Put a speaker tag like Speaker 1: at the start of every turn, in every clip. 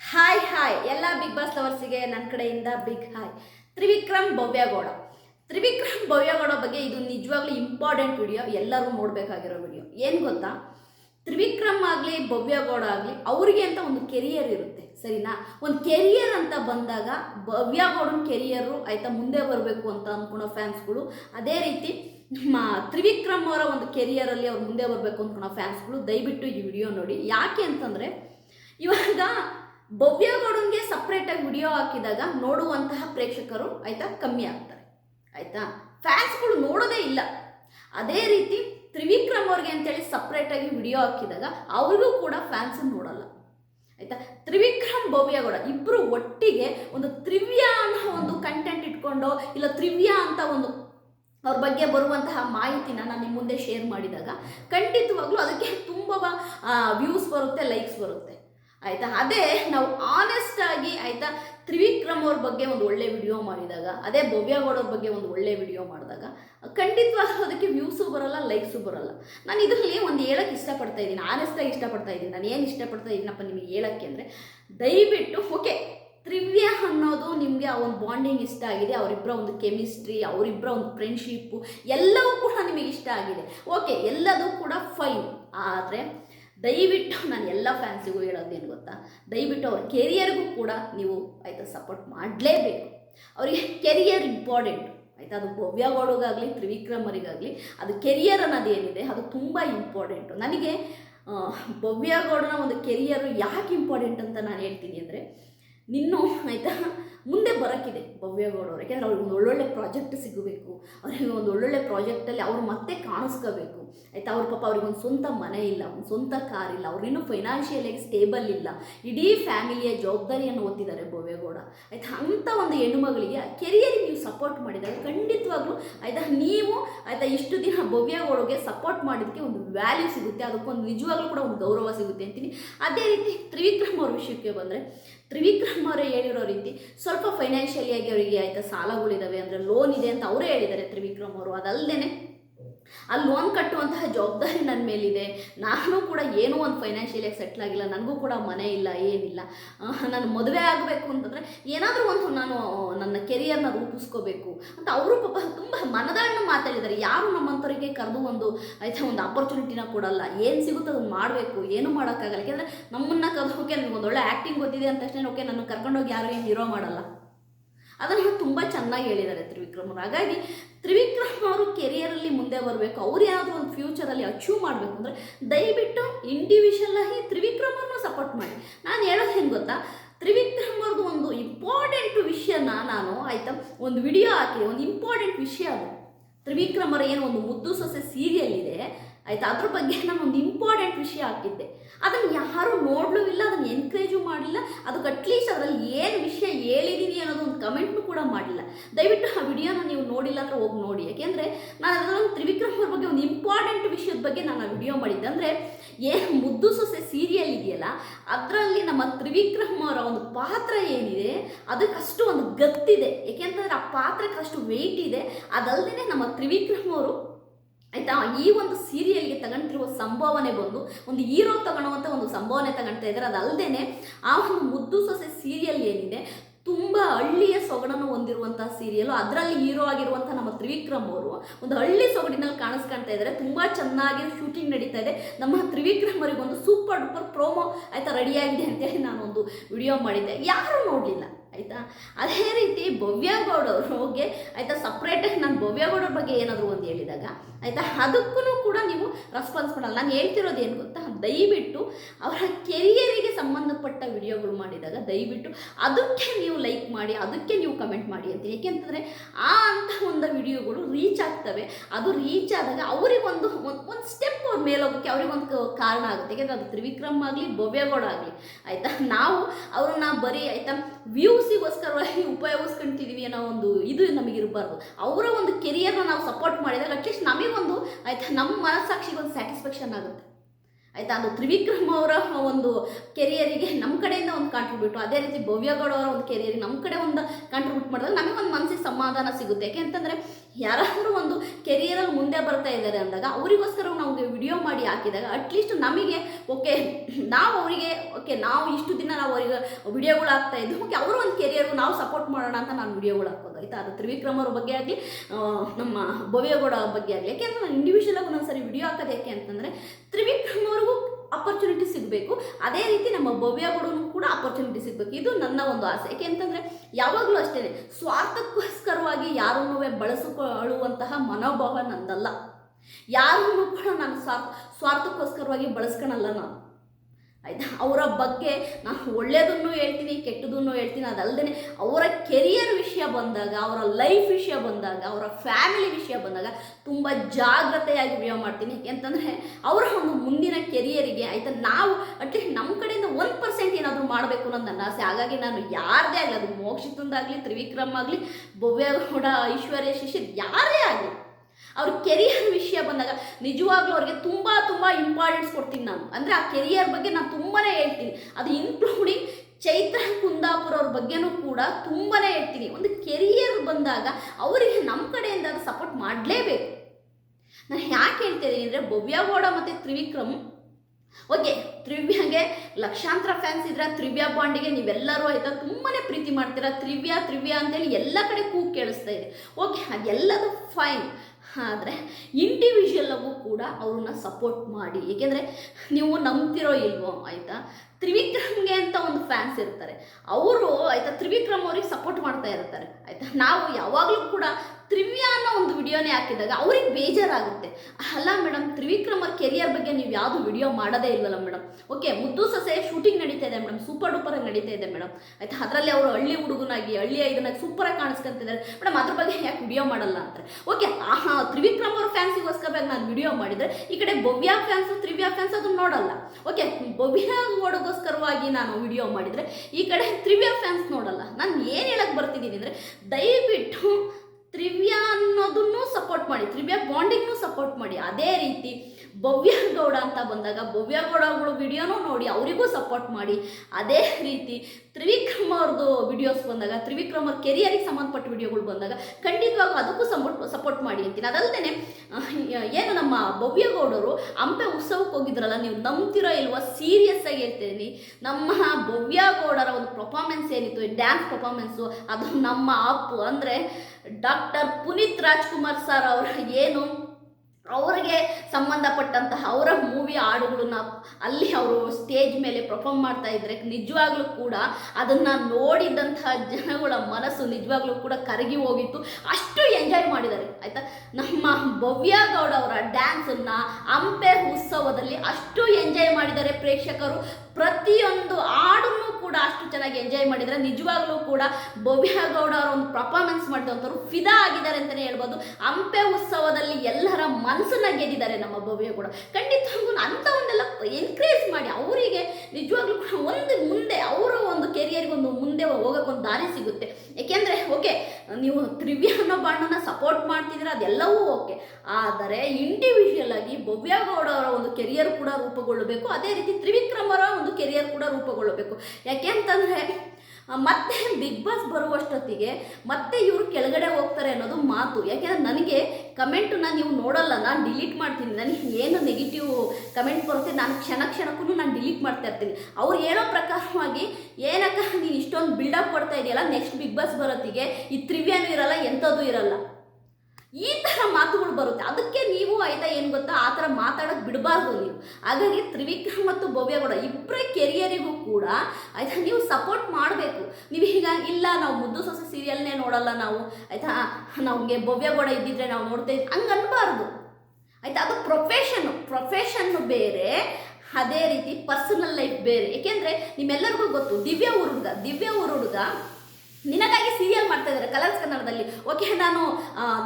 Speaker 1: Hi hi ಎಲ್ಲ Bigg Boss ಲವರ್ಸಿಗೆ ನನ್ನ ಕಡೆಯಿಂದ ಬಿಗ್ ಹಾಯ್ ತ್ರಿವಿಕ್ರಮ್ ಭವ್ಯಗೌಡ. ತ್ರಿವಿಕ್ರಮ್ ಭವ್ಯಗೌಡ ಬಗ್ಗೆ ಇದು ನಿಜವಾಗ್ಲೂ ಇಂಪಾರ್ಟೆಂಟ್ ವಿಡಿಯೋ ಎಲ್ಲರೂ ನೋಡಬೇಕಾಗಿರೋ ವಿಡಿಯೋ ಏನು ಗೊತ್ತಾ? ತ್ರಿವಿಕ್ರಮ್ ಆಗಲಿ, ಭವ್ಯಗೌಡ ಆಗಲಿ, ಅವರಿಗೆ ಅಂತ ಒಂದು ಕೆರಿಯರ್ ಇರುತ್ತೆ. ಸರಿನಾ? ಒಂದು ಕೆರಿಯರ್ ಅಂತ ಬಂದಾಗ ಭವ್ಯಗೌಡನ ಕೆರಿಯರು ಆಯಿತಾ, ಮುಂದೆ ಬರಬೇಕು ಅಂತ ಅಂದ್ಕೊಳೋ ಫ್ಯಾನ್ಸ್ಗಳು ಅದೇ ರೀತಿ ನಮ್ಮ ತ್ರಿವಿಕ್ರಮ್ ಅವರ ಒಂದು ಕೆರಿಯರಲ್ಲಿ ಅವ್ರು ಮುಂದೆ ಬರಬೇಕು ಫ್ಯಾನ್ಸ್ ಫ್ಯಾನ್ಸ್ಗಳು ದಯವಿಟ್ಟು ಈ ವಿಡಿಯೋ ನೋಡಿ. ಯಾಕೆ ಅಂತಂದರೆ, ಇವಾಗ ಭವ್ಯಗೌಡನ್ಗೆ ಸಪ್ರೇಟಾಗಿ ವಿಡಿಯೋ ಹಾಕಿದಾಗ ನೋಡುವಂತಹ ಪ್ರೇಕ್ಷಕರು ಆಯಿತಾ ಕಮ್ಮಿ ಆಗ್ತಾರೆ. ಆಯಿತಾ? ಫ್ಯಾನ್ಸ್ಗಳು ನೋಡೋದೇ ಇಲ್ಲ. ಅದೇ ರೀತಿ ತ್ರಿವಿಕ್ರಮ್ ಅವ್ರಿಗೆ ಅಂತೇಳಿ ಸಪ್ರೇಟಾಗಿ ವಿಡಿಯೋ ಹಾಕಿದಾಗ ಅವ್ರಿಗೂ ಕೂಡ ಫ್ಯಾನ್ಸ್ ನೋಡಲ್ಲ. ಆಯಿತಾ? ತ್ರಿವಿಕ್ರಮ್ ಭವ್ಯಗೌಡ ಇಬ್ಬರು ಒಟ್ಟಿಗೆ ಒಂದು ತ್ರಿವ್ಯ ಅನ್ನೋ ಒಂದು ಕಂಟೆಂಟ್ ಇಟ್ಕೊಂಡು, ಇಲ್ಲ ತ್ರಿವ್ಯ ಅಂತ ಒಂದು ಅವ್ರ ಬಗ್ಗೆ ಬರುವಂತಹ ಮಾಹಿತಿನ ನಾನು ನಿಮ್ಮ ಮುಂದೆ ಶೇರ್ ಮಾಡಿದಾಗ ಖಂಡಿತವಾಗ್ಲೂ ಅದಕ್ಕೆ ತುಂಬ ವ್ಯೂಸ್ ಬರುತ್ತೆ ಲೈಕ್ಸ್ ಬರುತ್ತೆ. ಆಯಿತಾ? ಅದೇ ನಾವು ಆನೆಸ್ಟ್ ಆಗಿ, ಆಯಿತಾ? ತ್ರಿವಿಕ್ರಮ್ ಅವ್ರ ಬಗ್ಗೆ ಒಂದು ಒಳ್ಳೆ ವಿಡಿಯೋ ಮಾಡಿದಾಗ, ಅದೇ ಭವ್ಯಗೌಡ ಅವ್ರ ಬಗ್ಗೆ ಒಂದು ಒಳ್ಳೆ ವಿಡಿಯೋ ಮಾಡಿದಾಗ, ಖಂಡಿತವಾಗ್ಲೂ ಅದಕ್ಕೆ ವ್ಯೂಸು ಬರಲ್ಲ ಲೈಕ್ಸು ಬರಲ್ಲ. ನಾನು ಇದರಲ್ಲಿ ಒಂದು ಹೇಳಕ್ಕೆ ಇಷ್ಟಪಡ್ತಾ ಇದ್ದೀನಿ. ಆನೆಸ್ಟಾಗಿ ಇಷ್ಟಪಡ್ತಾ ಇದ್ದೀನಿ. ನಾನು ಏನು ಇಷ್ಟಪಡ್ತಾ ಇದ್ದೀನಪ್ಪ ನಿಮಗೆ ಹೇಳಕ್ಕೆ ಅಂದರೆ, ದಯವಿಟ್ಟು ಓಕೆ ತ್ರಿವ್ಯ ಅನ್ನೋದು ನಿಮಗೆ ಆ ಒಂದು ಬಾಂಡಿಂಗ್ ಇಷ್ಟ ಆಗಿದೆ ಅವರಿಬ್ಬರ ಒಂದು ಕೆಮಿಸ್ಟ್ರಿ ಅವರಿಬ್ಬರ ಒಂದು ಫ್ರೆಂಡ್ಶಿಪ್ಪು ಎಲ್ಲವೂ ಕೂಡ ನಿಮಗೆ ಇಷ್ಟ ಆಗಿದೆ. ಓಕೆ ಎಲ್ಲದೂ ಕೂಡ ಫೈನ್ ಆದರೆ ದಯವಿಟ್ಟು ನಾನು ಎಲ್ಲ ಫ್ಯಾನ್ಸಿಗೂ ಹೇಳೋದೇನು ಗೊತ್ತಾ? ದಯವಿಟ್ಟು ಅವ್ರ ಕೆರಿಯರ್ಗೂ ಕೂಡ ನೀವು ಆಯಿತಾ ಸಪೋರ್ಟ್ ಮಾಡಲೇಬೇಕು. ಅವರಿಗೆ ಕೆರಿಯರ್ ಇಂಪಾರ್ಟೆಂಟ್ ಆಯಿತಾ? ಅದು ಭವ್ಯಗೌಡಗಾಗಲಿ ತ್ರಿವಿಕ್ರಮರಿಗಾಗಲಿ, ಅದು ಕೆರಿಯರ್ ಅನ್ನೋದು ಏನಿದೆ, ಅದು ತುಂಬ ಇಂಪಾರ್ಟೆಂಟು ನನಗೆ ಭವ್ಯಗೌಡನ ಒಂದು ಕೆರಿಯರು ಯಾಕೆ ಇಂಪಾರ್ಟೆಂಟ್ ಅಂತ ನಾನು ಹೇಳ್ತೀನಿ ಅಂದರೆ ನಿನ್ನೂ ಆಯಿತಾ? ಮುಂದೆ ಬರೋಕ್ಕಿದೆ. ಭವ್ಯಗೌಡವ್ರು ಯಾಕೆಂದರೆ ಅವ್ರಿಗೆ ಒಂದು ಒಳ್ಳೊಳ್ಳೆ ಪ್ರಾಜೆಕ್ಟ್ ಸಿಗಬೇಕು. ಅವರಿಗೆ ಒಂದು ಒಳ್ಳೊಳ್ಳೆ ಪ್ರಾಜೆಕ್ಟಲ್ಲಿ ಅವ್ರು ಮತ್ತೆ ಕಾಣಿಸ್ಕೋಬೇಕು. ಆಯಿತಾ? ಅವ್ರ ಪಾಪ ಅವ್ರಿಗೆ ಒಂದು ಸ್ವಂತ ಮನೆ ಇಲ್ಲ, ಒಂದು ಸ್ವಂತ ಕಾರ್ ಇಲ್ಲ ಅವ್ರಿನ್ನೂ ಫೈನಾನ್ಷಿಯಲಿ ಫೈನಾನ್ಷಿಯಲಾಗಿ ಸ್ಟೇಬಲ್ ಇಲ್ಲ. ಇಡೀ ಫ್ಯಾಮಿಲಿಯ ಜವಾಬ್ದಾರಿಯನ್ನು ಹೊತ್ತಿದ್ದಾರೆ ಭವ್ಯಗೌಡ ಆಯಿತಾ? ಅಂಥ ಒಂದು ಹೆಣ್ಣುಮಗಳಿಗೆ ಕೆರಿಯರಿಗೆ ನೀವು ಸಪೋರ್ಟ್ ಮಾಡಿದಾಗ ಖಂಡಿತವಾಗ್ಲೂ ಆಯಿತಾ? ನೀವು ಆಯಿತಾ ಇಷ್ಟು ದಿನ ಭವ್ಯಗೌಡಗೆ ಸಪೋರ್ಟ್ ಮಾಡಿದ್ದಕ್ಕೆ ಒಂದು ವ್ಯಾಲ್ಯೂ ಸಿಗುತ್ತೆ. ಅದಕ್ಕೊಂದು ನಿಜವಾಗ್ಲೂ ಕೂಡ ಒಂದು ಗೌರವ ಸಿಗುತ್ತೆ ಅಂತೀನಿ. ಅದೇ ರೀತಿ ತ್ರಿವಿಕ್ರಮ್ ಅವ್ರ ವಿಷಯಕ್ಕೆ ಬಂದರೆ, ತ್ರಿವಿಕ್ರಮ್ ಅವರೇ ಹೇಳಿರೋ ರೀತಿ ಸ್ವಲ್ಪ ಫೈನಾನ್ಷಿಯಲಿಯಾಗಿ ಅವರಿಗೆ ಆಯಿತಾ ಸಾಲಗಳಿದ್ದಾವೆ ಅಂದರೆ ಲೋನ್ ಇದೆ ಅಂತ ಅವರೇ ಹೇಳಿದ್ದಾರೆ ತ್ರಿವಿಕ್ರಮ್ ಅವರು. ಅದಲ್ಲದೆ ಆ ಲೋನ್ ಕಟ್ಟುವಂತಹ ಜವಾಬ್ದಾರಿ ನನ್ನ ಮೇಲಿದೆ. ನಾನು ಕೂಡ ಏನೂ ಒಂದು ಫೈನಾನ್ಷಿಯಲಿಯಾಗಿ ಸೆಟ್ಲ್ ಆಗಿಲ್ಲ. ನನಗೂ ಕೂಡ ಮನೆ ಇಲ್ಲ, ಏನಿಲ್ಲ. ನಾನು ಮದುವೆ ಆಗಬೇಕು ಅಂತಂದರೆ ಏನಾದರೂ ಒಂದು ನಾನು ನನ್ನ ಕೆರಿಯರ್ನ ರೂಪಿಸ್ಕೋಬೇಕು ಅಂತ ಅವರು ಪಾಪ ತುಂಬ ಮನದಾಳನ್ನು ಮಾತಾಡಿದ್ದಾರೆ. ಯಾರು ನಮ್ಮಂಥವರಿಗೆ ಕರೆದು ಒಂದು, ಆಯ್ತಾ ಒಂದು ಆಪರ್ಚುನಿಟಿನ ಕೊಡಲ್ಲ. ಏನು ಸಿಗುತ್ತೋ ಅದನ್ನು ಮಾಡಬೇಕು. ಏನು ಮಾಡೋಕ್ಕಾಗಲ್ಲ. ಯಾಕೆಂದರೆ ನಮ್ಮನ್ನು ಕರೆದು ಓಕೆ ನನಗೆ ಒಂದು ಆ್ಯಕ್ಟಿಂಗ್ ಗೊತ್ತಿದೆ ಅಂತ ತಕ್ಷಣ ಓಕೆ ನನ್ನ ಕರ್ಕೊಂಡೋಗಿ ಯಾರು ಏನು ಹೀರೋ ಮಾಡಲ್ಲ. ಅದನ್ನು ತುಂಬ ಚೆನ್ನಾಗಿ ಹೇಳಿದ್ದಾರೆ ತ್ರಿವಿಕ್ರಮ್ ಹಾಗಾಗಿ ತ್ರಿವಿಕ್ರಮ್ ಅವರು ಕೆರಿಯರಲ್ಲಿ ಮುಂದೆ ಬರಬೇಕು, ಅವ್ರು ಯಾವುದೋ ಒಂದು ಫ್ಯೂಚರಲ್ಲಿ ಅಚೀವ್ ಮಾಡಬೇಕು ಅಂದರೆ ದಯವಿಟ್ಟು ಇಂಡಿವಿಜುವಲ್ ಆಗಿ ತ್ರಿವಿಕ್ರಮ್ ಅವ್ರನ್ನ ಸಪೋರ್ಟ್ ಮಾಡಿ. ನಾನು ಹೇಳೋದು ಹೆಂಗೆ ಗೊತ್ತಾ? ತ್ರಿವಿಕ್ರಮ್ ಅವ್ರದ್ದು ಒಂದು ಇಂಪಾರ್ಟೆಂಟ್ ವಿಷಯನ ನಾನು ಆಯಿತಾ ಒಂದು ವಿಡಿಯೋ ಹಾಕಿ ಒಂದು ಇಂಪಾರ್ಟೆಂಟ್ ವಿಷಯ ಅದು. ತ್ರಿವಿಕ್ರಮ್ ಅವರ ಏನು ಒಂದು ಮುದ್ದು ಸೊಸೆ ಸೀರಿಯಲ್ ಇದೆ ಆಯಿತಾ? ಅದ್ರ ಬಗ್ಗೆ ನಾನು ಒಂದು ಇಂಪಾರ್ಟೆಂಟ್ ವಿಷಯ ಹಾಕಿದ್ದೆ. ಅದನ್ನು ಯಾರೂ ನೋಡಲೂ ಇಲ್ಲ, ಅದನ್ನು ಎನ್ಕರೇಜು ಮಾಡಿಲ್ಲ. ಅದಕ್ಕೆ ಅಟ್ಲೀಸ್ಟ್ ಅದರಲ್ಲಿ ಏನು ವಿಷಯ ಹೇಳಿದ್ದೀನಿ ಅನ್ನೋದು ಒಂದು ಕಮೆಂಟ್ನು ಕೂಡ ಮಾಡಿಲ್ಲ. ದಯವಿಟ್ಟು ಆ ವಿಡಿಯೋನ ನೀವು ನೋಡಿಲ್ಲ ಅಂದರೆ ಹೋಗಿ ನೋಡಿ. ಯಾಕೆಂದರೆ ನಾನು ಅದರಲ್ಲೊಂದು ತ್ರಿವಿಕ್ರಮ್ ಅವ್ರ ಬಗ್ಗೆ ಒಂದು ಇಂಪಾರ್ಟೆಂಟ್ ವಿಷಯದ ಬಗ್ಗೆ ನಾನು ಆ ವಿಡಿಯೋ ಮಾಡಿದ್ದೆ. ಅಂದರೆ ಏನು ಮುದ್ದು ಸೊಸೆ ಸೀರಿಯಲ್ ಇದೆಯಲ್ಲ, ಅದರಲ್ಲಿ ನಮ್ಮ ತ್ರಿವಿಕ್ರಮ್ ಅವರ ಒಂದು ಪಾತ್ರ ಏನಿದೆ, ಅದಕ್ಕೆ ಅಷ್ಟು ಒಂದು ಗತ್ತಿದೆ. ಏಕೆಂತಂದರೆ ಆ ಪಾತ್ರಕ್ಕೆ ಅಷ್ಟು ವೆಯ್ಟ್ ಇದೆ. ಅದಲ್ಲದೆ ನಮ್ಮ ತ್ರಿವಿಕ್ರಮ್ ಅವರು ಆಯಿತಾ? ಈ ಒಂದು ಸೀರಿಯಲ್ಗೆ ತಗೊಂಡಿರುವ ಸಂಭಾವನೆ ಬಂದು, ಒಂದು ಹೀರೋ ತಗೊಳ್ಳುವಂಥ ಒಂದು ಸಂಭಾವನೆ ತಗೊಳ್ತಾ ಇದ್ದಾರೆ ಅದಲ್ಲದೆ ಆ ಒಂದು ಮುದ್ದು ಸೊಸೆ ಸೀರಿಯಲ್ ಏನಿದೆ, ತುಂಬ ಹಳ್ಳಿಯ ಸೊಗಡನ್ನು ಹೊಂದಿರುವಂತಹ ಸೀರಿಯಲು, ಅದರಲ್ಲಿ ಹೀರೋ ಆಗಿರುವಂಥ ನಮ್ಮ ತ್ರಿವಿಕ್ರಮ್ ಅವರು ಒಂದು ಹಳ್ಳಿ ಸೊಗಡಿನಲ್ಲಿ ಕಾಣಿಸ್ಕೊಳ್ತಾ ಇದ್ದಾರೆ ತುಂಬ ಚೆನ್ನಾಗಿ ಶೂಟಿಂಗ್ ನಡೀತಾ ಇದೆ. ನಮ್ಮ ತ್ರಿವಿಕ್ರಮ್ ಅವರಿಗೆ ಒಂದು ಸೂಪರ್ ಡೂಪರ್ ಪ್ರೋಮೋ ಆಯಿತಾ ರೆಡಿಯಾಗಿದೆ ಅಂತೇಳಿ ನಾನೊಂದು ವಿಡಿಯೋ ಮಾಡಿದ್ದೆ. ಯಾರೂ ನೋಡಲಿಲ್ಲ? ಆಯಿತಾ? ಅದೇ ರೀತಿ ಭವ್ಯಗೌಡವ್ರಿಗೆ ಆಯಿತಾ ಸಪ್ರೇಟಾಗಿ ನಾನು ಭವ್ಯಗೌಡರ ಬಗ್ಗೆ ಏನಾದರೂ ಒಂದು ಹೇಳಿದಾಗ, ಆಯಿತಾ ಅದಕ್ಕೂ ಕೂಡ ನೀವು ರೆಸ್ಪಾನ್ಸ್ ಮಾಡಲ್ಲ ನಾನು ಹೇಳ್ತಿರೋದು ಏನು ಗೊತ್ತಾ? ದಯವಿಟ್ಟು ಅವರ ಕೆರಿಯರಿಗೆ ಸಂಬಂಧಪಟ್ಟ ವಿಡಿಯೋಗಳು ಮಾಡಿದಾಗ ದಯವಿಟ್ಟು ಅದಕ್ಕೆ ನೀವು ಲೈಕ್ ಮಾಡಿ, ಅದಕ್ಕೆ ನೀವು ಕಮೆಂಟ್ ಮಾಡಿ ಅಂತ. ಏಕೆಂತಂದರೆ ಆ ಅಂತ ಒಂದು ವಿಡಿಯೋಗಳು ರೀಚ್ ಆಗ್ತವೆ. ಅದು ರೀಚ್ ಆದಾಗ ಅವರಿಗೊಂದು ಒಂದು ಸ್ಟೆಪ್ ಅವ್ರ ಮೇಲೋಗೋಕ್ಕೆ ಅವರಿಗೊಂದು ಕಾರಣ ಆಗುತ್ತೆ. ಯಾಕೆಂದರೆ ಅದು ತ್ರಿವಿಕ್ರಮ್ ಆಗಲಿ, ಭವ್ಯಗೌಡ ಆಗಲಿ, ಆಯಿತಾ, ನಾವು ಅವ್ರನ್ನ ಬರೀ, ಆಯಿತಾ ವ್ಯೂಸಿಗೋಸ್ಕರವಾಗಿ ಉಪಯೋಗಿಸ್ಕೊಂತಿದೀವಿ ಅನ್ನೋ ಒಂದು ಇದು ನಮಗಿರಬಾರ್ದು. ಅವರ ಒಂದು ಕೆರಿಯರ್ನ ನಾವು ಸಪೋರ್ಟ್ ಮಾಡಿದಾಗ ಅಟ್ಲೀಸ್ಟ್ ನಮಗೊಂದು ಆಯಿತಾ, ನಮ್ಮ ಮನಸ್ಸಾಕ್ಷಿಗೆ ಒಂದು ಸ್ಯಾಟಿಸ್ಫ್ಯಾಕ್ಷನ್ ಆಗುತ್ತೆ. ಆಯಿತಾ, ಅದು ತ್ರಿವಿಕ್ರಮ್ ಅವರ ಒಂದು ಕೆರಿಯರಿಗೆ ನಮ್ಮ ಕಡೆಯಿಂದ ಒಂದು ಕಾಂಟ್ರಿಬ್ಯೂಟು ಅದೇ ರೀತಿ ಭವ್ಯಗೌಡ ಅವರ ಒಂದು ಕೆರಿಯರಿಗೆ ನಮ್ಮ ಕಡೆ ಒಂದು ಕಾಂಟ್ರಿಬ್ಯೂಟ್ ಮಾಡಿದ್ರೆ ನಮಗೆ ಒಂದು ಮನಸ್ಸಿಗೆ ಸಮಾಧಾನ ಸಿಗುತ್ತೆ. ಯಾಕೆ ಅಂತಂದರೆ ಯಾರಾದರೂ ಒಂದು ಕೆರಿಯರಲ್ಲಿ ಮುಂದೆ ಬರ್ತಾ ಇದ್ದಾರೆ ಅಂದಾಗ ಅವರಿಗೋಸ್ಕರ ನಾವು ವಿಡಿಯೋ ಮಾಡಿ ಹಾಕಿದಾಗ ಅಟ್ಲೀಸ್ಟ್ ನಮಗೆ ಓಕೆ ನಾವು ಅವರಿಗೆ ಓಕೆ ನಾವು ಇಷ್ಟು ದಿನ ನಾವು ಅವರಿಗೆ ವಿಡಿಯೋಗಳು ಹಾಕ್ತಾ ಇದ್ವಿ ಓಕೆ ಅವರು ಒಂದು ಕೆರಿಯರ್ಗೂ ನಾವು ಸಪೋರ್ಟ್ ಮಾಡೋಣ ಅಂತ ನಾನು ವಿಡಿಯೋಗಳು ಹಾಕೋದು ಆಯಿತಾ? ಅದು ತ್ರಿವಿಕ್ರಮ್ ಅವ್ರ ಬಗ್ಗೆ ಆಗಲಿ ನಮ್ಮ ಭವ್ಯಗೌಡ ಬಗ್ಗೆ ಆಗಲಿ. ಯಾಕೆಂದ್ರೆ ನಾನು ಇಂಡಿವಿಜುವಲ್ ಆಗಿ ಒಂದೊಂದ್ಸರಿ ವಿಡಿಯೋ ಹಾಕೋದು ಯಾಕೆ ಅಂತಂದರೆ ಸಿಗಬೇಕು. ಅದೇ ರೀತಿ ನಮ್ಮ ಭವ್ಯಗೌಡನು ಕೂಡ ಅಪರ್ಚುನಿಟಿ ಸಿಗಬೇಕು. ಇದು ನನ್ನ ಒಂದು ಆಸೆ. ಯಾಕೆ ಅಂತಂದರೆ ಯಾವಾಗಲೂ ಅಷ್ಟೇ ಸ್ವಾರ್ಥಕ್ಕೋಸ್ಕರವಾಗಿ ಯಾರನ್ನೂ ಬಳಸಿಕೊಳ್ಳುವಂತಹ ಮನೋಭಾವ ನಂದಲ್ಲ. ಯಾರನ್ನೂ ಕೂಡ ನಾನು ಸ್ವಾರ್ಥ, ಸ್ವಾರ್ಥಕ್ಕೋಸ್ಕರವಾಗಿ ಬಳಸ್ಕೊಳಲ್ಲ ನಾನು. ಆಯಿತಾ? ಅವರ ಬಗ್ಗೆ ನಾನು ಒಳ್ಳೆಯದನ್ನು ಹೇಳ್ತೀನಿ, ಕೆಟ್ಟದನ್ನು ಹೇಳ್ತೀನಿ. ಅದಲ್ಲದೆ ಅವರ ಕೆರಿಯರ್ ವಿಷಯ ಬಂದಾಗ, ಅವರ ಲೈಫ್ ವಿಷಯ ಬಂದಾಗ, ಅವರ ಫ್ಯಾಮಿಲಿ ವಿಷಯ ಬಂದಾಗ ತುಂಬ ಜಾಗ್ರತೆಯಾಗಿ ವಿಡಿಯೋ ಮಾಡ್ತೀನಿ. ಯಾಕೆಂತಂದರೆ ಅವರ ಒಂದು ಮುಂದಿನ ಕೆರಿಯರಿಗೆ ಆಯಿತಾ, ನಾವು ಅಟ್ಲೀಸ್ಟ್ ನಮ್ಮ ಕಡೆಯಿಂದ ಒಂದು ಪರ್ಸೆಂಟ್ ಏನಾದರೂ ಮಾಡಬೇಕು ಅನ್ನೋದು ನನ್ನ ಆಸೆ. ಹಾಗಾಗಿ ನಾನು ಯಾರದೇ ಆಗಲಿ, ಅದು ಮೋಕ್ಷಿತಂದಾಗಲಿ, ತ್ರಿವಿಕ್ರಮ್ ಆಗಲಿ ಭವ್ಯಗೌಡ ಐಶ್ವರ್ಯ ಶಿಷ್ಯ ಯಾರೇ ಆಗಲಿ ಅವ್ರ ಕೆರಿಯರ್ ವಿಷಯ ಬಂದಾಗ ನಿಜವಾಗ್ಲೂ ಅವ್ರಿಗೆ ತುಂಬ ತುಂಬ ಇಂಪಾರ್ಟೆನ್ಸ್ ಕೊಡ್ತೀನಿ ನಾನು. ಅಂದರೆ ಆ ಕೆರಿಯರ್ ಬಗ್ಗೆ ನಾನು ತುಂಬಾ ಹೇಳ್ತೀನಿ. ಅದು ಇನ್ಕ್ಲೂಡಿಂಗ್ ಚೈತ್ರ ಕುಂದಾಪುರ ಅವ್ರ ಬಗ್ಗೆನೂ ಕೂಡ ತುಂಬಾ ಹೇಳ್ತೀನಿ. ಒಂದು ಕೆರಿಯರ್ ಬಂದಾಗ ಅವರಿಗೆ ನಮ್ಮ ಕಡೆಯಿಂದ ಸಪೋರ್ಟ್ ಮಾಡಲೇಬೇಕು. ನಾನು ಯಾಕೆ ಹೇಳ್ತಾ ಅಂದರೆ ಭವ್ಯಗೌಡ ಮತ್ತು ತ್ರಿವಿಕ್ರಮ್. ಓಕೆ, ತ್ರಿವ್ಯಾಗೆ ಲಕ್ಷಾಂತರ ಫ್ಯಾನ್ಸ್ ಇದ್ರೆ ತ್ರಿವ್ಯಾ ಬಾಂಡಿಗೆ ನೀವೆಲ್ಲರೂ ಆಯಿತಾ ತುಂಬಾ ಪ್ರೀತಿ ಮಾಡ್ತೀರಾ. ತ್ರಿವ್ಯಾ ತ್ರಿವ್ಯಾ ಅಂತೇಳಿ ಎಲ್ಲ ಕಡೆ ಕೂಗು ಕೇಳಿಸ್ತಾ ಇದೆ. ಓಕೆ ಅದೆಲ್ಲದು ಫೈನ್ ಆದರೆ ಇಂಡಿವಿಜುವಲ್ಲಾಗೂ ಕೂಡ ಅವ್ರನ್ನ ಸಪೋರ್ಟ್ ಮಾಡಿ. ಏಕೆಂದರೆ ನೀವು ನಂಬ್ತಿರೋ ಇಲ್ವೋ ಆಯಿತಾ? ತ್ರಿವಿಕ್ರಮ್ಗೆ ಅಂತ ಒಂದು ಫ್ಯಾನ್ಸ್ ಇರ್ತಾರೆ. ಅವರು ಆಯಿತಾ ತ್ರಿವಿಕ್ರಮ್ ಅವ್ರಿಗೆ ಸಪೋರ್ಟ್ ಮಾಡ್ತಾ ಇರ್ತಾರೆ. ಆಯಿತಾ? ನಾವು ಯಾವಾಗಲೂ ಕೂಡ ತ್ರಿವ್ಯಾ ಅನ್ನೋ ಒಂದು ವಿಡಿಯೋನೇ ಹಾಕಿದಾಗ ಅವ್ರಿಗೆ ಬೇಜಾರಾಗುತ್ತೆ. ಅಲ್ಲ ಮೇಡಮ್ ತ್ರಿವಿಕ್ರಮ ಕೆರಿಯರ್ ಬಗ್ಗೆ ನೀವು ಯಾವುದು ವಿಡಿಯೋ ಮಾಡೋದೇ ಇಲ್ವಲ್ಲ ಮೇಡಮ್ ಓಕೆ ಮುದ್ದು ಸೊಸೆ ಶೂಟಿಂಗ್ ನಡೀತಾ ಇದೆ ಮೇಡಮ್ ಸೂಪರ್ ಡೂಪರ್ ಆಗಿ ನಡೀತಾ ಇದೆ ಮೇಡಮ್ ಆಯ್ತಾ? ಅದರಲ್ಲಿ ಅವರು ಹಳ್ಳಿ ಹುಡುಗನಾಗಿ ಹಳ್ಳಿಯ ಇದನ್ನಾಗಿ ಸೂಪರಾಗಿ ಕಾಣಿಸ್ಕೊಂತಿದ್ದಾರೆ. ಮೇಡಮ್ ಅದ್ರ ಬಗ್ಗೆ ಯಾಕೆ ವಿಡಿಯೋ ಮಾಡಲ್ಲ ಅಂತಾರೆ ಓಕೆ ಆಹಾ ತ್ರಿವಿಕ್ರಮ್ ಅವ್ರ ಫ್ಯಾನ್ಸಿಗೋಸ್ಕರ ನಾನು ವಿಡಿಯೋ ಮಾಡಿದರೆ ಈ ಕಡೆ ಭವ್ಯ ಫ್ಯಾನ್ಸ್ ತ್ರಿವ್ಯಾ ಫ್ಯಾನ್ಸ್ ಅದನ್ನು ನೋಡಲ್ಲ. ಓಕೆ ಭವ್ಯ ನೋಡೋಗೋಸ್ಕರವಾಗಿ ನಾನು ವಿಡಿಯೋ ಮಾಡಿದರೆ, ಈ ಕಡೆ ತ್ರಿವ್ಯಾ ಫ್ಯಾನ್ಸ್ ನೋಡಲ್ಲ. ನಾನು ಏನು ಹೇಳಕ್ಕೆ ಬರ್ತಿದ್ದೀನಿ ಅಂದರೆ, ದಯವಿಟ್ಟು ತ್ರಿವ್ಯಾ ಅನ್ನೋದನ್ನು ಸಪೋರ್ಟ್ ಮಾಡಿ. ತ್ರಿವ್ಯಾ ಬಾಂಡಿಂಗ್ನು ಸಪೋರ್ಟ್ ಮಾಡಿ. ಅದೇ ರೀತಿ ಭವ್ಯ ಗೌಡ ಅಂತ ಬಂದಾಗ ಭವ್ಯ ಗೌಡಗಳು ವಿಡಿಯೋನೂ ನೋಡಿ ಅವರಿಗೂ ಸಪೋರ್ಟ್ ಮಾಡಿ. ಅದೇ ರೀತಿ ತ್ರಿವಿಕ್ರಮ ಅವ್ರದ್ದು ವಿಡಿಯೋಸ್ ಬಂದಾಗ, ತ್ರಿವಿಕ್ರಮ ಅವ್ರ ಕೆರಿಯರಿಗೆ ಸಂಬಂಧಪಟ್ಟ ವಿಡಿಯೋಗಳು ಬಂದಾಗ ಖಂಡಿತವಾಗೂ ಅದಕ್ಕೂ ಸಪೋರ್ಟ್ ಸಪೋರ್ಟ್ ಮಾಡಿ ಅಂತೀನಿ. ಅದಲ್ಲದೆ ಏನು ನಮ್ಮ ಭವ್ಯ ಗೌಡರು ಹಂಪೆ ಉತ್ಸವಕ್ಕೆ ಹೋಗಿದ್ರಲ್ಲ, ನೀವು ನಂಬ್ತಿರೋ ಇಲ್ವ ಸೀರಿಯಸ್ ಆಗಿ ಹೇಳ್ತೀನಿ. ನಮ್ಮ ಭವ್ಯ ಗೌಡರ ಒಂದು ಪರ್ಫಾರ್ಮೆನ್ಸ್ ಏನಿತ್ತು ಡ್ಯಾನ್ಸ್ ಪರ್ಫಾರ್ಮೆನ್ಸು ಅದು ನಮ್ಮ ಅಪ್ಪು ಅಂದರೆ ಡಾಕ್ಟರ್ ಪುನೀತ್ ರಾಜ್ಕುಮಾರ್ ಸರ್ ಅವರ ಏನು ಅವರಿಗೆ ಸಂಬಂಧಪಟ್ಟಂತಹ ಅವರ ಮೂವಿ ಹಾಡುಗಳನ್ನ ಅಲ್ಲಿ ಅವರು ಸ್ಟೇಜ್ ಮೇಲೆ ಪರ್ಫಾರ್ಮ್ ಮಾಡ್ತಾ ಇದ್ರೆ ನಿಜವಾಗ್ಲೂ ಕೂಡ ಅದನ್ನು ನೋಡಿದಂತಹ ಜನಗಳ ಮನಸ್ಸು ನಿಜವಾಗ್ಲೂ ಕೂಡ ಕರಗಿ ಹೋಗಿತ್ತು. ಅಷ್ಟು ಎಂಜಾಯ್ ಮಾಡಿದ್ದಾರೆ. ಆಯಿತಾ? ನಮ್ಮ ಭವ್ಯ ಗೌಡ ಅವರ ಡ್ಯಾನ್ಸನ್ನು ಹಂಪೆ ಉತ್ಸವದಲ್ಲಿ ಅಷ್ಟು ಎಂಜಾಯ್ ಮಾಡಿದ್ದಾರೆ ಪ್ರೇಕ್ಷಕರು. ಪ್ರತಿಯೊಂದು ಹಾಡನ್ನು ಕೂಡ ಅಷ್ಟು ಚೆನ್ನಾಗಿ ಎಂಜಾಯ್ ಮಾಡಿದ್ರೆ ನಿಜವಾಗ್ಲೂ ಕೂಡ ಭವ್ಯಗೌಡ ಅವರ ಒಂದು ಪರ್ಫಾರ್ಮೆನ್ಸ್ ಮಾಡಿದಂಥವ್ರು ಫಿದಾ ಆಗಿದ್ದಾರೆ ಅಂತಲೇ ಹೇಳ್ಬೋದು. ಹಂಪೆ ಉತ್ಸವದಲ್ಲಿ ಎಲ್ಲರ ಮನಸ್ಸನ್ನ ಗೆದ್ದಿದ್ದಾರೆ ನಮ್ಮ ಭವ್ಯ ಕೂಡ ಅಂತ ಅಂಥವನ್ನೆಲ್ಲ ಎನ್ಕರೇಜ್ ಮಾಡಿ, ಅವರಿಗೆ ನಿಜವಾಗ್ಲೂ ಕೂಡ ಒಂದು ಮುಂದೆ, ಅವರ ಒಂದು ಕೆರಿಯರ್ಗೆ ಒಂದು ಮುಂದೆ ಹೋಗೋಕೆ ಒಂದು ದಾರಿ ಸಿಗುತ್ತೆ. ಯಾಕೆಂದರೆ ಓಕೆ ನೀವು ತ್ರಿವ್ಯ ಅನ್ನೋ ಬಾಂಡನ್ನ ಸಪೋರ್ಟ್ ಮಾಡ್ತಿದ್ರೆ ಅದೆಲ್ಲವೂ ಓಕೆ ಆದರೆ ಇಂಡಿವಿಜುವಲ್ ಆಗಿ ಭವ್ಯಗೌಡ ಅವರ ಒಂದು ಕೆರಿಯರ್ ಕೂಡ ರೂಪುಗೊಳ್ಳಬೇಕು. ಅದೇ ರೀತಿ ತ್ರಿವಿಕ್ರಮರ ಒಂದು ಕೆರಿಯರ್ ಕೂಡ ರೂಪುಗೊಳ್ಳಬೇಕು. ಯಾಕೆ ಅಂತಂದರೆ ಮತ್ತೆ ಬಿಗ್ ಬಾಸ್ ಬರುವಷ್ಟೊತ್ತಿಗೆ ಮತ್ತೆ ಇವರು ಕೆಳಗಡೆ ಹೋಗ್ತಾರೆ ಅನ್ನೋದು ಮಾತು. ಯಾಕೆಂದ್ರೆ ನನಗೆ ಕಮೆಂಟನ್ನ ನೀವು ನೋಡಲ್ಲ, ನಾನು ಡಿಲೀಟ್ ಮಾಡ್ತೀನಿ. ನನಗೆ ಏನು ನೆಗೆಟಿವ್ ಕಮೆಂಟ್ ಬರುತ್ತೆ, ನಾನು ಕ್ಷಣ ಕ್ಷಣಕ್ಕೂ ನಾನು ಡಿಲೀಟ್ ಮಾಡ್ತಾ ಇರ್ತೀನಿ. ಅವ್ರು ಹೇಳೋ ಪ್ರಕಾರವಾಗಿ, ಏನಕ್ಕ ನೀನು ಇಷ್ಟೊಂದು ಬಿಲ್ಡಪ್ ಕೊಡ್ತಾ ಇದೆಯಲ್ಲ ನೆಕ್ಸ್ಟ್ ಬಿಗ್ ಬಾಸ್ ಬರೋತ್ತಿಗೆ ಈ ತ್ರಿವ್ಯಾನು ಇರಲ್ಲ, ಎಂಥದ್ದು ಇರಲ್ಲ. ಈ ಥರ ಮಾತುಗಳು ಬರುತ್ತೆ. ಅದಕ್ಕೆ ನೀವು ಆಯ್ತಾ ಏನು ಗೊತ್ತಾ ಆ ಥರ ಮಾತಾಡೋಕೆ ಬಿಡಬಾರ್ದು ನೀವು ಹಾಗಾಗಿ ತ್ರಿವಿಕ್ರಮ್ ಮತ್ತು ಭವ್ಯಗೌಡ ಇಬ್ಬರ ಕೆರಿಯರಿಗೂ ಕೂಡ ಆಯ್ತಾ ನೀವು ಸಪೋರ್ಟ್ ಮಾಡಬೇಕು. ನೀವು ಈಗ ಇಲ್ಲ, ನಾವು ಮುದ್ದು ಸೊಸೆ ಸೀರಿಯಲ್ನೇ ನೋಡಲ್ಲ ನಾವು. ಆಯ್ತಾ? ನಮಗೆ ಭವ್ಯಗೌಡ ಇದ್ದಿದ್ರೆ ನಾವು ನೋಡ್ತಾ ಇದ್ವಿ ಹಂಗೆ ಅನ್ಬಾರ್ದು ಆಯ್ತಾ? ಅದು ಪ್ರೊಫೆಷನ್ನು ಪ್ರೊಫೆಷನ್ನು ಬೇರೆ, ಅದೇ ರೀತಿ ಪರ್ಸನಲ್ ಲೈಫ್ ಬೇರೆ. ಏಕೆಂದರೆ ನಿಮ್ಮೆಲ್ಲರಿಗೂ ಗೊತ್ತು, ದಿವ್ಯ ಊರು ಹುಡುಗ ದಿವ್ಯ ಊರು ಹುಡುಗ ನಿನಗಾಗಿ ಸೀರಿಯಲ್ ಮಾಡ್ತಾ ಇದ್ದಾರೆ, ಕಲರ್ಸ್ ಕನ್ನಡದಲ್ಲಿ. ಓಕೆ ನಾನು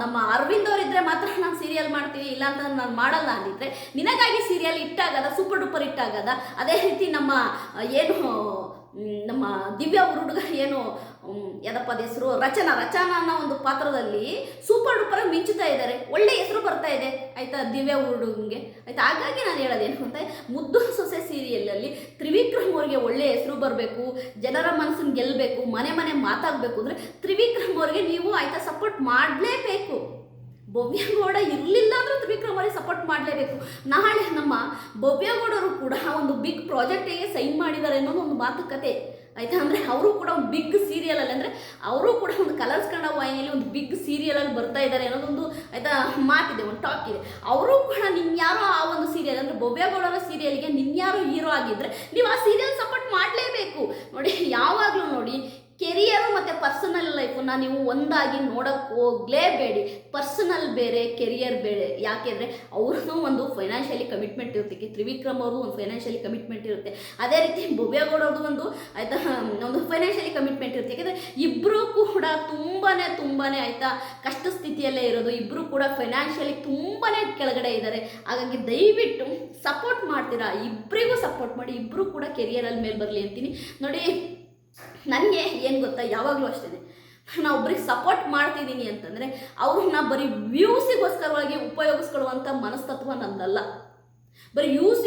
Speaker 1: ನಮ್ಮ ಅರವಿಂದ್ ಅವರಿದ್ರೆ ಮಾತ್ರ ನಾನು ಸೀರಿಯಲ್ ಮಾಡ್ತೀನಿ ಇಲ್ಲ ಅಂತ ನಾನು ಮಾಡಲ್ಲ ಅಂದಿದ್ರೆ, ನಿನಗಾಗಿ ಸೀರಿಯಲ್ ಇಟ್ಟಾಗದ ಸೂಪರ್ ಡೂಪರ್ ಇಟ್ಟಾಗದ ಅದೇ ರೀತಿ ನಮ್ಮ ಏನು ನಮ್ಮ ದಿವ್ಯ ಹುಡುಗ ಏನು ಅದ ಹೆಸರು ರಚನಾ. ರಚನಾ ಅನ್ನೋ ಒಂದು ಪಾತ್ರದಲ್ಲಿ ಸೂಪರ್ ಡೂಪರ್ ಮಿಂಚುತ್ತಾ ಇದ್ದಾರೆ. ಒಳ್ಳೆ ಹೆಸರು ಬರ್ತಾ ಇದೆ. ಆಯ್ತಾ? ದಿವ್ಯ ಹುಡುಗಂಗೆ ಆಯ್ತಾ? ಹಾಗಾಗಿ ನಾನು ಹೇಳೋದೇನು ಅಂತ, ಮುದ್ದು ಸೊಸೆ ಸೀರಿಯಲಲ್ಲಿ ತ್ರಿವಿಕ್ರಮ್ ಹೆಸರು ಬರಬೇಕು, ಜನರ ಮನಸ್ಸನ್ನು ಗೆಲ್ಲಬೇಕು ಮನೆ ಮನೆ ಮಾತಾಗಬೇಕು ಅಂದರೆ ತ್ರಿವಿಕ್ರಮ್ ಅವ್ರಿಗೆ ನೀವು ಆಯ್ತಾ ಸಪೋರ್ಟ್ ಮಾಡಲೇಬೇಕು. ಭವ್ಯಗೌಡ ಇರಲಿಲ್ಲ ಅಂದ್ರೂ ತ್ರಿವಿಕ್ರಮ್ ಅವರಿಗೆ ಸಪೋರ್ಟ್ ಮಾಡಲೇಬೇಕು. ನಾಳೆ ನಮ್ಮ ಭವ್ಯಗೌಡರು ಕೂಡ ಒಂದು ಬಿಗ್ ಪ್ರಾಜೆಕ್ಟಿಗೆ ಸೈನ್ ಮಾಡಿದ್ದಾರೆ ಅನ್ನೋದು ಒಂದು ಮಾತುಕತೆ. ಆಯ್ತಾ? ಅಂದರೆ ಅವರು ಕೂಡ ಒಂದು ಬಿಗ್ ಸೀರಿಯಲಲ್ಲಿ ಅಂದರೆ ಅವರು ಕೂಡ ಒಂದು ಕಲರ್ಸ್ ಕನ್ನಡ ವಾಹಿನಿಯಲ್ಲಿ ಒಂದು ಬಿಗ್ ಸೀರಿಯಲಲ್ಲಿ ಬರ್ತಾ ಇದ್ದಾರೆ ಅನ್ನೋದೊಂದು ಆಯ್ತಾ ಮಾತಿದೆ, ಒಂದು ಟಾಕ್ ಇದೆ. ಅವರು ಕೂಡ ನಿನ್ಯಾರೋ ಆ ಒಂದು ಸೀರಿಯಲ್ ಅಂದರೆ ಬೊಬ್ಬೆಗೌಡರ ಸೀರಿಯಲ್ಗೆ ನಿನ್ಯಾರೋ ಹೀರೋ ಆಗಿದ್ದರೆ ನೀವು ಆ ಸೀರಿಯಲ್ ಸಪೋರ್ಟ್ ಮಾಡಲೇಬೇಕು. ನೋಡಿ, ಯಾವಾಗಲೂ ನೋಡಿ ಕೆರಿಯರು ಮತ್ತು ಪರ್ಸನಲ್ ಲೈಫನ್ನ ನೀವು ಒಂದಾಗಿ ನೋಡೋಕ್ಕೆ ಹೋಗಲೇಬೇಡಿ. ಪರ್ಸನಲ್ ಬೇರೆ, ಕೆರಿಯರ್ ಬೇರೆ. ಯಾಕೆಂದರೆ ಅವ್ರದ್ದು ಒಂದು ಫೈನಾನ್ಷಿಯಲಿ ಕಮಿಟ್ಮೆಂಟ್ ಇರುತ್ತೆ. ತ್ರಿವಿಕ್ರಮ್ ಅವರು ಒಂದು ಫೈನಾನ್ಷಿಯಲಿ ಕಮಿಟ್ಮೆಂಟ್ ಇರುತ್ತೆ. ಅದೇ ರೀತಿ ಭವ್ಯಗೌಡರದು ಒಂದು ಆಯಿತಾ, ಒಂದು ಫೈನಾನ್ಷಿಯಲಿ ಕಮಿಟ್ಮೆಂಟ್ ಇರುತ್ತೆ. ಯಾಕೆಂದರೆ ಇಬ್ಬರು ಕೂಡ ತುಂಬಾ ತುಂಬಾ ಆಯಿತಾ ಕಷ್ಟ ಸ್ಥಿತಿಯಲ್ಲೇ ಇರೋದು. ಇಬ್ಬರು ಕೂಡ ಫೈನಾನ್ಷಿಯಲಿ ತುಂಬಾ ಕೆಳಗಡೆ ಇದ್ದಾರೆ. ಹಾಗಾಗಿ ದಯವಿಟ್ಟು ಸಪೋರ್ಟ್ ಮಾಡ್ತೀರಾ? ಇಬ್ಬರಿಗೂ ಸಪೋರ್ಟ್ ಮಾಡಿ. ಇಬ್ಬರು ಕೂಡ ಕೆರಿಯರಲ್ಲಿ ಮೇಲೆ ಬರಲಿ ಅಂತೀನಿ. ನೋಡಿ ನನಗೆ ಏನು ಗೊತ್ತಾ? ಯಾವಾಗಲೂ ಅಷ್ಟೇ. ನಾನು ಒಬ್ರಿಗೆ ಸಪೋರ್ಟ್ ಮಾಡ್ತಿದ್ದೀನಿ ಅಂತಂದರೆ, ಅವ್ರನ್ನ ಬರೀ ವ್ಯೂಸಿಗೋಸ್ಕರವಾಗಿ ಉಪಯೋಗಿಸ್ಕೊಳ್ಳುವಂಥ ಮನಸ್ತತ್ವ ನಂದಲ್ಲ. ಬರೀ ಯೂಸ್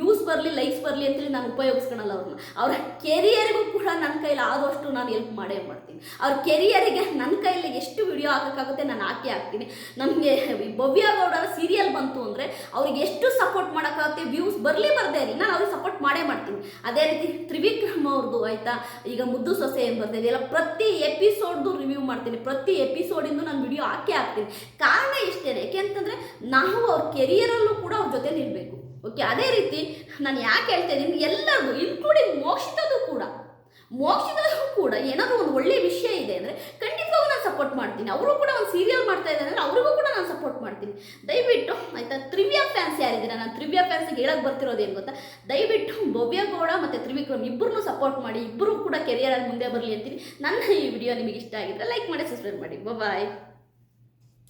Speaker 1: ಯೂಸ್ ಬರಲಿ ಲೈಕ್ಸ್ ಬರಲಿ ಅಂತೇಳಿ ನಾನು ಉಪಯೋಗಿಸ್ಕೊಳಲ್ಲ ಅವ್ರನ್ನ. ಅವ್ರ ಕೆರಿಯರಿಗೂ ಕೂಡ ನನ್ನ ಕೈಲಿ ಆದಷ್ಟು ನಾನು ಹೆಲ್ಪ್ ಮಾಡೇ ಮಾಡ್ತೀನಿ. ಅವ್ರ ಕೆರಿಯರಿಗೆ ನನ್ನ ಕೈಲಿ ಎಷ್ಟು ವಿಡಿಯೋ ಹಾಕೋಕ್ಕಾಗುತ್ತೆ ನಾನು ಹಾಕಿ ಹಾಕ್ತೀನಿ. ನಮಗೆ ಭವ್ಯ ಗೌಡರ ಸೀರಿಯಲ್ ಬಂತು ಅಂದರೆ ಅವ್ರಿಗೆ ಎಷ್ಟು ಸಪೋರ್ಟ್ ಮಾಡೋಕ್ಕಾಗುತ್ತೆ ವ್ಯೂಸ್ ಬರಲಿ ಬರದೇ ಇರಲಿ, ನಾನು ಅವ್ರಿಗೆ ಸಪೋರ್ಟ್ ಮಾಡೇ ಮಾಡ್ತೀನಿ. ಅದೇ ರೀತಿ ತ್ರಿವಿಕ್ರಮ್ ಅವ್ರದ್ದು ಆಯಿತಾ? ಈಗ ಮುದ್ದು ಸೊಸೆ ಏನು ಬರ್ತಾ ಇದೆಯಲ್ಲ ಪ್ರತಿ ಎಪಿಸೋಡ್ದು ರಿವ್ಯೂ ಮಾಡ್ತೀನಿ. ಪ್ರತಿ ಎಪಿಸೋಡಿಂದು ನಾನು ವಿಡಿಯೋ ಹಾಕಿ ಹಾಕ್ತೀನಿ. ಕಾರಣ ಇಷ್ಟೇ ಯಾಕೆಂತಂದರೆ ನಾವು ಅವ್ರ ಕೆರಿಯರಲ್ಲೂ ಕೂಡ ಅವ್ರ ಜೊತೆ ನಿಲ್ಲಬೇಕು ಓಕೆ ಅದೇ ರೀತಿ ನಾನು ಯಾಕೆ ಹೇಳ್ತಾ ಇದ್ದೀನಿ? ಎಲ್ಲರಿಗೂ ಇನ್ಕ್ಲೂಡಿಂಗ್ ಮೋಕ್ಷಿತದು ಕೂಡ. ಮೋಕ್ಷಿತದು ಕೂಡ ಏನಾದರೂ ಒಂದು ಒಳ್ಳೆಯ ವಿಷಯ ಇದೆ ಅಂದರೆ ಖಂಡಿತವಾಗೂ ನಾನು ಸಪೋರ್ಟ್ ಮಾಡ್ತೀನಿ. ಅವರು ಕೂಡ ಒಂದು ಸೀರಿಯಲ್ ಮಾಡ್ತಾ ಇದ್ದಾರೆ ಅಂದರೆ ಅವ್ರಿಗೂ ಕೂಡ ನಾನು ಸಪೋರ್ಟ್ ಮಾಡ್ತೀನಿ. ದಯವಿಟ್ಟು, ಆಯಿತಾ? ತ್ರಿವ್ಯಾ ಫ್ಯಾನ್ಸ್ ಯಾರಿದ್ದೀರಾ? ನಾನು ತ್ರಿವ್ಯಾ ಫ್ಯಾನ್ಸಿಗೆ ಹೇಳಕ್ಕೆ ಬರ್ತಿರೋದು ಏನು ಗೊತ್ತಾ? ದಯವಿಟ್ಟು ಭವ್ಯಗೌಡ ಮತ್ತು ತ್ರಿವಿಕ್ರಮ್ ಇಬ್ಬರನ್ನೂ ಸಪೋರ್ಟ್ ಮಾಡಿ, ಇಬ್ಬರೂ ಕೂಡ ಕೆರಿಯರಲ್ಲಿ ಮುಂದೆ ಬರಲಿ ಅಂತೀನಿ. ನನ್ನ ಈ ವಿಡಿಯೋ ನಿಮಗೆ ಇಷ್ಟ ಆಗಿದ್ರೆ ಲೈಕ್ ಮಾಡಿ ಸಬ್ಸ್ಕ್ರೈಬ್ ಮಾಡಿ. ಬಾಯ್